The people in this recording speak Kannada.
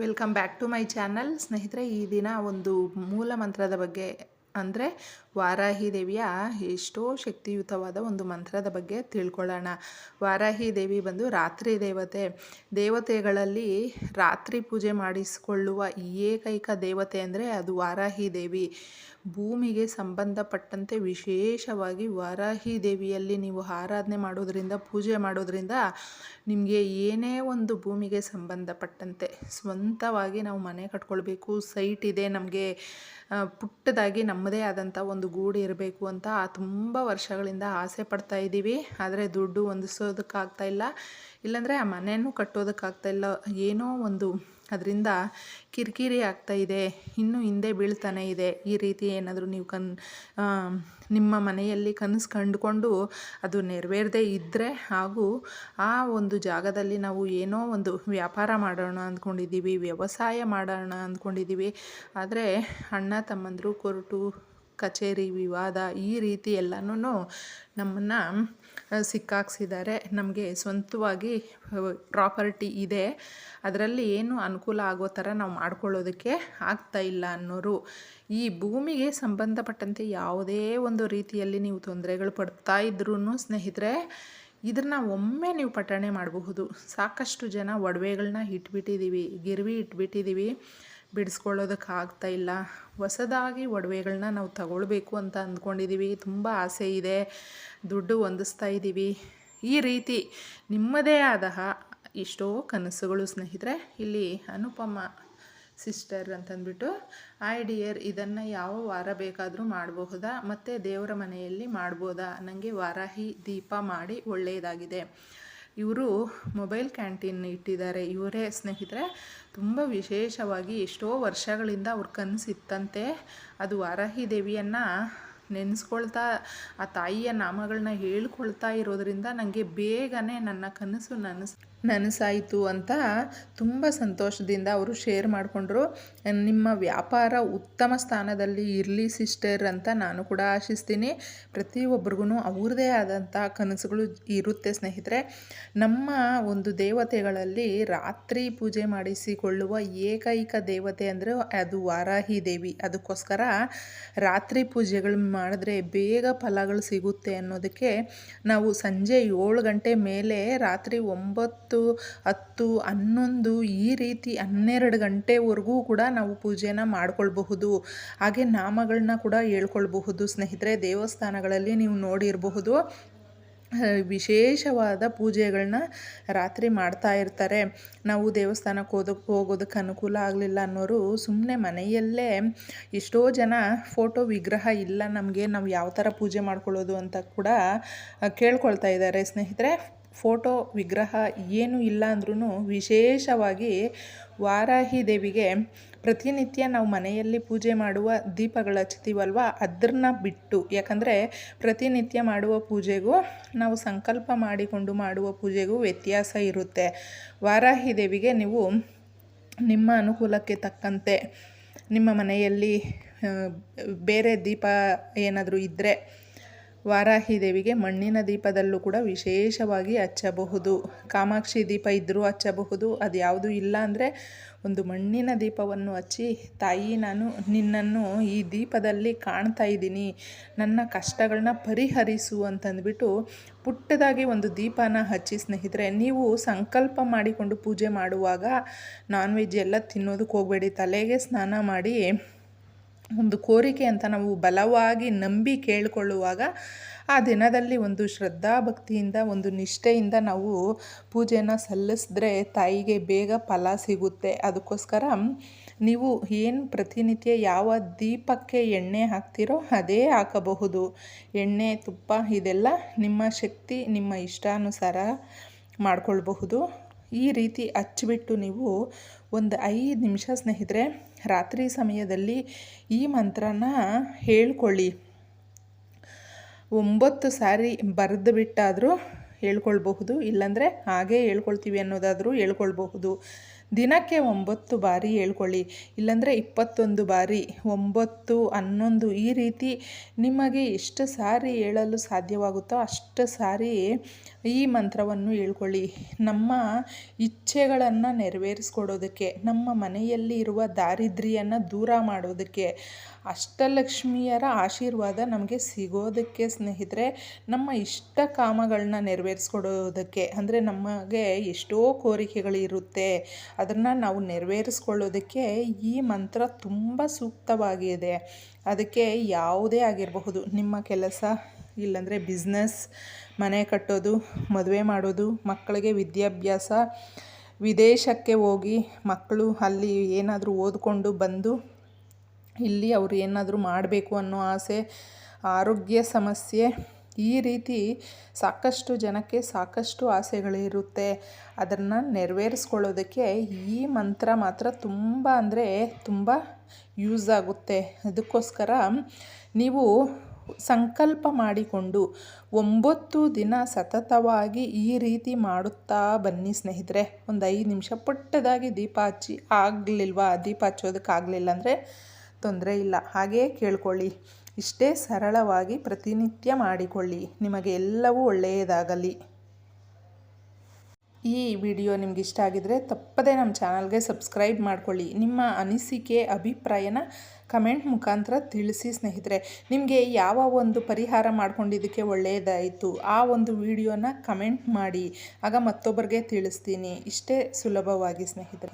Welcome back to my channel ಸ್ನೇಹಿತರೆ, ಈ ದಿನ ಒಂದು ಮೂಲ ಮಂತ್ರದ ಬಗ್ಗೆ ಅಂದರೆ ವಾರಾಹಿ ದೇವಿಯ ಎಷ್ಟೋ ಶಕ್ತಿಯುತವಾದ ಒಂದು ಮಂತ್ರದ ಬಗ್ಗೆ ತಿಳ್ಕೊಳ್ಳೋಣ. ವಾರಾಹಿ ದೇವಿ ಬಂದು ರಾತ್ರಿ ದೇವತೆ, ದೇವತೆಗಳಲ್ಲಿ ರಾತ್ರಿ ಪೂಜೆ ಮಾಡಿಸಿಕೊಳ್ಳುವ ಏಕೈಕ ದೇವತೆ ಅಂದರೆ ಅದು ವಾರಾಹಿ ದೇವಿ. ಭೂಮಿಗೆ ಸಂಬಂಧಪಟ್ಟಂತೆ ವಿಶೇಷವಾಗಿ ವಾರಾಹಿ ದೇವಿಯಲ್ಲಿ ನೀವು ಆರಾಧನೆ ಮಾಡೋದರಿಂದ, ಪೂಜೆ ಮಾಡೋದರಿಂದ ನಿಮಗೆ ಏನೇ ಒಂದು ಭೂಮಿಗೆ ಸಂಬಂಧಪಟ್ಟಂತೆ ಸ್ವಂತವಾಗಿ ನಾವು ಮನೆ ಕಟ್ಕೊಳ್ಬೇಕು ಸೈಟ್ ಇದೆ ನಮಗೆ ಪುಟ್ಟದಾಗಿ ನಮ್ಮದೇ ಆದಂಥ ಒಂದು ಗೂಡು ಇರಬೇಕು ಅಂತ ತುಂಬ ವರ್ಷಗಳಿಂದ ಆಸೆ ಪಡ್ತಾ ಇದ್ದೀವಿ. ಆದರೆ ದುಡ್ಡು ಹೊಂದಿಸೋದಕ್ಕಾಗ್ತಾ ಇಲ್ಲ. ಇಲ್ಲಾಂದರೆ ಆ ಮನೆಯೂ ಕಟ್ಟೋದಕ್ಕಾಗ್ತಾ ಇಲ್ಲ. ಏನೋ ಒಂದು ಅದರಿಂದ ಕಿರಿಕಿರಿ ಆಗ್ತಾ ಇದೆ, ಇನ್ನೂ ಹಿಂದೆ ಬೀಳ್ತಾನೆ ಇದೆ. ಈ ರೀತಿ ಏನಾದರೂ ನೀವು ಕನ್ ನಿಮ್ಮ ಮನೆಯಲ್ಲಿ ಕನಸು ಕಂಡುಕೊಂಡು ಅದು ನೆರವೇರದೇ ಇದ್ದರೆ ಹಾಗೂ ಆ ಒಂದು ಜಾಗದಲ್ಲಿ ನಾವು ಏನೋ ಒಂದು ವ್ಯಾಪಾರ ಮಾಡೋಣ ಅಂದ್ಕೊಂಡಿದ್ದೀವಿ, ವ್ಯವಸಾಯ ಮಾಡೋಣ ಅಂದ್ಕೊಂಡಿದ್ದೀವಿ. ಆದರೆ ಅಣ್ಣ, ತಮ್ಮಂದರು, ಕೊರಟು, ಕಚೇರಿ, ವಿವಾದ ಈ ರೀತಿ ಎಲ್ಲನೂ ನಮ್ಮನ್ನು ಸಿಕ್ಕಾಕ್ಸಿದ್ದಾರೆ ನಮಗೆ ಸ್ವಂತವಾಗಿ ಪ್ರಾಪರ್ಟಿ ಇದೆ. ಅದರಲ್ಲಿ ಏನು ಅನುಕೂಲ ಆಗೋ ಥರ ನಾವು ಮಾಡ್ಕೊಳ್ಳೋದಕ್ಕೆ ಆಗ್ತಾ ಇಲ್ಲ ಅನ್ನೋರು. ಈ ಭೂಮಿಗೆ ಸಂಬಂಧಪಟ್ಟಂತೆ ಯಾವುದೇ ಒಂದು ರೀತಿಯಲ್ಲಿ ನೀವು ತೊಂದರೆಗಳು ಪಡ್ತಾ ಇದ್ರೂ ಸ್ನೇಹಿತರೆ, ಇದನ್ನು ಒಮ್ಮೆ ನೀವು ಪಠಣೆ ಮಾಡಬಹುದು. ಸಾಕಷ್ಟು ಜನ ಒಡವೆಗಳನ್ನ ಇಟ್ಬಿಟ್ಟಿದ್ದೀವಿ, ಗಿರ್ವಿ ಇಟ್ಬಿಟ್ಟಿದ್ದೀವಿ. ಬಿಡಿಸ್ಕೊಳ್ಳೋದಕ್ಕೆ ಇಲ್ಲ. ಹೊಸದಾಗಿ ಒಡವೆಗಳನ್ನ ನಾವು ತಗೊಳ್ಬೇಕು ಅಂತ ಅಂದ್ಕೊಂಡಿದ್ದೀವಿ ತುಂಬ ಆಸೆ ಇದೆ. ದುಡ್ಡು ಹೊಂದಿಸ್ತಾ ಇದ್ದೀವಿ ಈ ರೀತಿ ನಿಮ್ಮದೇ ಆದ ಎಷ್ಟೋ ಕನಸುಗಳು ಸ್ನೇಹಿತರೆ. ಇಲ್ಲಿ ಅನುಪಮ ಸಿಸ್ಟರ್ ಅಂತಂದ್ಬಿಟ್ಟು ಐ ಡಿಯರ್, ಇದನ್ನು ಯಾವ ವಾರ ಬೇಕಾದರೂ ಮಾಡಬಹುದಾ ಮತ್ತು ದೇವರ ಮನೆಯಲ್ಲಿ ಮಾಡ್ಬೋದಾ? ನನಗೆ ವಾರಾಹಿ ದೀಪ ಮಾಡಿ ಒಳ್ಳೆಯದಾಗಿದೆ ಇವರು ಮೊಬೈಲ್ ಕ್ಯಾಂಟೀನ್ ಇಟ್ಟಿದ್ದಾರೆ. ಇವರೇ ಸ್ನೇಹಿತರೆ, ತುಂಬ ವಿಶೇಷವಾಗಿ ಎಷ್ಟೋ ವರ್ಷಗಳಿಂದ ಅವ್ರ ಕನಸಿತ್ತಂತೆ ಅದು ವಾರಾಹಿ ದೇವಿಯನ್ನು ನೆನೆಸ್ಕೊಳ್ತಾ, ಆ ತಾಯಿಯ ನಾಮಗಳನ್ನ ಹೇಳ್ಕೊಳ್ತಾ ಇರೋದರಿಂದ ನನಗೆ ಬೇಗನೆ ನನ್ನ ಕನಸು ನನಸ್, ನನಸಾಯಿತು ಅಂತ ತುಂಬ ಸಂತೋಷದಿಂದ ಅವರು ಶೇರ್ ಮಾಡಿಕೊಂಡ್ರು. ನಿಮ್ಮ ವ್ಯಾಪಾರ ಉತ್ತಮ ಸ್ಥಾನದಲ್ಲಿ ಇರಲಿ ಸಿಸ್ಟರ್ ಅಂತ ನಾನು ಕೂಡ ಆಶಿಸ್ತೀನಿ. ಪ್ರತಿಯೊಬ್ಬರಿಗೂ ಅವ್ರದ್ದೇ ಆದಂಥ ಕನಸುಗಳು ಇರುತ್ತೆ ಸ್ನೇಹಿತರೆ. ನಮ್ಮ ಒಂದು ದೇವತೆಗಳಲ್ಲಿ ರಾತ್ರಿ ಪೂಜೆ ಮಾಡಿಸಿಕೊಳ್ಳುವ ಏಕೈಕ ದೇವತೆ ಅಂದರೆ ಅದು ವಾರಾಹಿ ದೇವಿ. ಅದಕ್ಕೋಸ್ಕರ ರಾತ್ರಿ ಪೂಜೆಗಳು ಮಾಡಿದ್ರೆ ಬೇಗ ಫಲಗಳು ಸಿಗುತ್ತೆ ಅನ್ನೋದಕ್ಕೆ ನಾವು ಸಂಜೆ ಏಳು ಗಂಟೆ ಮೇಲೆ ರಾತ್ರಿ ಒಂಬತ್ತು, ಹತ್ತು, ಹನ್ನೊಂದು ಈ ರೀತಿ ಹನ್ನೆರಡು ಗಂಟೆವರೆಗೂ ಕೂಡ ನಾವು ಪೂಜೆನ ಮಾಡ್ಕೊಳ್ಬಹುದು. ಹಾಗೆ ನಾಮಗಳನ್ನ ಕೂಡ ಹೇಳ್ಕೊಳ್ಬಹುದು. ಸ್ನೇಹಿತರೆ, ದೇವಸ್ಥಾನಗಳಲ್ಲಿ ನೀವು ನೋಡಿರಬಹುದು. ವಿಶೇಷವಾದ ಪೂಜೆಗಳನ್ನ ರಾತ್ರಿ ಮಾಡ್ತಾ ಇರ್ತಾರೆ. ನಾವು ದೇವಸ್ಥಾನಕ್ಕೆ ಹೋದಕ್ಕೆ ಹೋಗೋದಕ್ಕೆ ಅನುಕೂಲ ಆಗಲಿಲ್ಲ ಅನ್ನೋರು ಸುಮ್ಮನೆ ಮನೆಯಲ್ಲೇ ಎಷ್ಟೋ ಜನ ಫೋಟೋ ವಿಗ್ರಹ ಇಲ್ಲ ನಮಗೆ, ನಾವು ಯಾವ ಥರ ಪೂಜೆ ಮಾಡ್ಕೊಳ್ಳೋದು ಅಂತ ಕೂಡ ಕೇಳ್ಕೊಳ್ತಾ ಇದ್ದಾರೆ. ಸ್ನೇಹಿತರೆ ಫೋಟೋ ವಿಗ್ರಹ ಏನು ಇಲ್ಲ ಅಂದ್ರೂ ವಿಶೇಷವಾಗಿ ವಾರಾಹಿ ದೇವಿಗೆ ಪ್ರತಿನಿತ್ಯ ನಾವು ಮನೆಯಲ್ಲಿ ಪೂಜೆ ಮಾಡುವ ದೀಪಗಳು ಹಚ್ತೀವಲ್ವ ಅದನ್ನ ಬಿಟ್ಟು. ಯಾಕಂದರೆ ಪ್ರತಿನಿತ್ಯ ಮಾಡುವ ಪೂಜೆಗೂ, ನಾವು ಸಂಕಲ್ಪ ಮಾಡಿಕೊಂಡು ಮಾಡುವ ಪೂಜೆಗೂ ವ್ಯತ್ಯಾಸ ಇರುತ್ತೆ. ವಾರಾಹಿ ದೇವಿಗೆ ನೀವು ನಿಮ್ಮ ಅನುಕೂಲಕ್ಕೆ ತಕ್ಕಂತೆ ನಿಮ್ಮ ಮನೆಯಲ್ಲಿ ಬೇರೆ ದೀಪ ಏನಾದರೂ ಇದ್ದರೆ ವಾರಾಹಿ ದೇವಿಗೆ ಮಣ್ಣಿನ ದೀಪದಲ್ಲೂ ಕೂಡ ವಿಶೇಷವಾಗಿ ಹಚ್ಚಬಹುದು. ಕಾಮಾಕ್ಷಿ ದೀಪ ಇದ್ದರೂ ಹಚ್ಚಬಹುದು. ಅದು ಯಾವುದು ಇಲ್ಲ ಅಂದರೆ ಒಂದು ಮಣ್ಣಿನ ದೀಪವನ್ನು ಹಚ್ಚಿ, ತಾಯಿ ನಾನು ನಿನ್ನನ್ನು ಈ ದೀಪದಲ್ಲಿ ಕಾಣ್ತಾ ಇದ್ದೀನಿ. ನನ್ನ ಕಷ್ಟಗಳನ್ನ ಪರಿಹರಿಸು ಅಂತಂದ್ಬಿಟ್ಟು ಪುಟ್ಟದಾಗಿ ಒಂದು ದೀಪನ ಹಚ್ಚಿ ಸ್ನೇಹಿತರೆ, ನೀವು ಸಂಕಲ್ಪ ಮಾಡಿಕೊಂಡು ಪೂಜೆ ಮಾಡುವಾಗ ನಾನ್ ವೆಜ್ ಎಲ್ಲ ತಿನ್ನೋದಕ್ಕೆ ಹೋಗಬೇಡಿ. ತಲೆಗೆ ಸ್ನಾನ ಮಾಡಿ ಒಂದು ಕೋರಿಕೆ ಅಂತ ನಾವು ಬಲವಾಗಿ ನಂಬಿ ಕೇಳಿಕೊಳ್ಳುವಾಗ ಆ ದಿನದಲ್ಲಿ ಒಂದು ಶ್ರದ್ಧಾ ಭಕ್ತಿಯಿಂದ ಒಂದು ನಿಷ್ಠೆಯಿಂದ ನಾವು ಪೂಜೆನ ಸಲ್ಲಿಸಿದ್ರೆ ತಾಯಿಗೆ ಬೇಗ ಫಲ ಸಿಗುತ್ತೆ. ಅದಕ್ಕೋಸ್ಕರ ನೀವು ಏನು ಪ್ರತಿನಿತ್ಯ ಯಾವ ದೀಪಕ್ಕೆ ಎಣ್ಣೆ ಹಾಕ್ತಿರೋ ಅದೇ ಹಾಕಬಹುದು. ಎಣ್ಣೆ, ತುಪ್ಪ ಇದೆಲ್ಲ ನಿಮ್ಮ ಶಕ್ತಿ, ನಿಮ್ಮ ಇಷ್ಟಾನುಸಾರ ಮಾಡ್ಕೊಳ್ಬಹುದು. ಈ ರೀತಿ ಹಚ್ಚಿಬಿಟ್ಟು ನೀವು ಒಂದು ಐದು ನಿಮಿಷ ಸ್ನೇಹಿತರೆ, ರಾತ್ರಿ ಸಮಯದಲ್ಲಿ ಈ ಮಂತ್ರನ ಹೇಳ್ಕೊಳ್ಳಿ. ಒಂಬತ್ತು ಸಾರಿ ಬರೆದು ಬಿಟ್ಟಾದರೂ ಹೇಳ್ಕೊಳ್ಬಹುದು, ಇಲ್ಲಾಂದರೆ ಹಾಗೇ ಹೇಳ್ಕೊಳ್ತೀವಿ ಅನ್ನೋದಾದರೂ ಹೇಳ್ಕೊಳ್ಬಹುದು. ದಿನಕ್ಕೆ ಒಂಬತ್ತು ಬಾರಿ ಹೇಳ್ಕೊಳ್ಳಿ, ಇಲ್ಲಾಂದರೆ ಇಪ್ಪತ್ತೊಂದು ಬಾರಿ, ಒಂಬತ್ತು, ಹನ್ನೊಂದು ಈ ರೀತಿ ನಿಮಗೆ ಎಷ್ಟು ಸಾರಿ ಹೇಳಲು ಸಾಧ್ಯವಾಗುತ್ತೋ ಅಷ್ಟು ಸಾರಿ ಈ ಮಂತ್ರವನ್ನು ಹೇಳ್ಕೊಳ್ಳಿ. ನಮ್ಮ ಇಚ್ಛೆಗಳನ್ನು ನೆರವೇರಿಸ್ಕೊಡೋದಕ್ಕೆ, ನಮ್ಮ ಮನೆಯಲ್ಲಿ ಇರುವ ದಾರಿದ್ರ್ಯನ ದೂರ ಮಾಡೋದಕ್ಕೆ ಅಷ್ಟಲಕ್ಷ್ಮಿಯರ ಆಶೀರ್ವಾದ ನಮಗೆ ಸಿಗೋದಕ್ಕೆ ಸ್ನೇಹಿತರೆ, ನಮ್ಮ ಇಷ್ಟ ಕಾಮಗಳನ್ನ ನೆರವೇರಿಸ್ಕೊಡೋದಕ್ಕೆ, ಅಂದರೆ ನಮಗೆ ಎಷ್ಟೋ ಕೋರಿಕೆಗಳಿರುತ್ತೆ, ಅದನ್ನು ನಾವು ನೆರವೇರಿಸ್ಕೊಳ್ಳೋದಕ್ಕೆ ಈ ಮಂತ್ರ ತುಂಬ ಸೂಕ್ತವಾಗಿದೆ. ಅದಕ್ಕೆ ಯಾವುದೇ ಆಗಿರಬಹುದು, ನಿಮ್ಮ ಕೆಲಸ ಇಲ್ಲಾಂದರೆ ಬಿಸ್ನೆಸ್ ಮನೆ ಕಟ್ಟೋದು, ಮದುವೆ ಮಾಡೋದು, ಮಕ್ಕಳಿಗೆ ವಿದ್ಯಾಭ್ಯಾಸ, ವಿದೇಶಕ್ಕೆ ಹೋಗಿ ಮಕ್ಕಳು ಅಲ್ಲಿ ಏನಾದರೂ ಓದಿಕೊಂಡು ಬಂದು ಇಲ್ಲಿ ಅವರು ಏನಾದರೂ ಮಾಡಬೇಕು ಅನ್ನೋ ಆಸೆ, ಆರೋಗ್ಯ ಸಮಸ್ಯೆ, ಈ ರೀತಿ ಸಾಕಷ್ಟು ಜನಕ್ಕೆ ಸಾಕಷ್ಟು ಆಸೆಗಳಿರುತ್ತೆ ಅದನ್ನು ನೆರವೇರಿಸ್ಕೊಳ್ಳೋದಕ್ಕೆ ಈ ಮಂತ್ರ ಮಾತ್ರ ತುಂಬ ಅಂದರೆ ತುಂಬ ಯೂಸ್ ಆಗುತ್ತೆ. ಅದಕ್ಕೋಸ್ಕರ ನೀವು ಸಂಕಲ್ಪ ಮಾಡಿಕೊಂಡು ಒಂಬತ್ತು ದಿನ ಸತತವಾಗಿ ಈ ರೀತಿ ಮಾಡುತ್ತಾ ಬನ್ನಿ ಸ್ನೇಹಿತರೆ. ಒಂದು ಐದು ನಿಮಿಷ ಪುಟ್ಟದಾಗಿ ದೀಪ ಹಚ್ಚಿ ಆಗಲಿಲ್ವಾ? ದೀಪ ಹಚ್ಚೋದಕ್ಕಾಗಲಿಲ್ಲ ಅಂದರೆ ತೊಂದರೆ ಇಲ್ಲ. ಹಾಗೇ ಕೇಳ್ಕೊಳ್ಳಿ. ಇಷ್ಟೇ ಸರಳವಾಗಿ ಪ್ರತಿನಿತ್ಯ ಮಾಡಿಕೊಳ್ಳಿ. ನಿಮಗೆ ಎಲ್ಲವೂ ಒಳ್ಳೆಯದಾಗಲಿ. ಈ ವಿಡಿಯೋ ನಿಮ್ಗೆ ಇಷ್ಟ ಆಗಿದರೆ ತಪ್ಪದೇ ನಮ್ಮ ಚಾನಲ್ಗೆ ಸಬ್ಸ್ಕ್ರೈಬ್ ಮಾಡ್ಕೊಳ್ಳಿ. ನಿಮ್ಮ ಅನಿಸಿಕೆ, ಅಭಿಪ್ರಾಯನ ಕಮೆಂಟ್ ಮುಖಾಂತರ ತಿಳಿಸಿ ಸ್ನೇಹಿತರೆ. ನಿಮಗೆ ಯಾವ ಒಂದು ಪರಿಹಾರ ಮಾಡ್ಕೊಂಡಿದ್ದಕ್ಕೆ ಒಳ್ಳೆಯದಾಯಿತು ಆ ಒಂದು ವಿಡಿಯೋನ ಕಮೆಂಟ್ ಮಾಡಿ. ಆಗ ಮತ್ತೊಬ್ಬರಿಗೆ ತಿಳಿಸ್ತೀನಿ. ಇಷ್ಟೇ ಸುಲಭವಾಗಿ ಸ್ನೇಹಿತರೆ.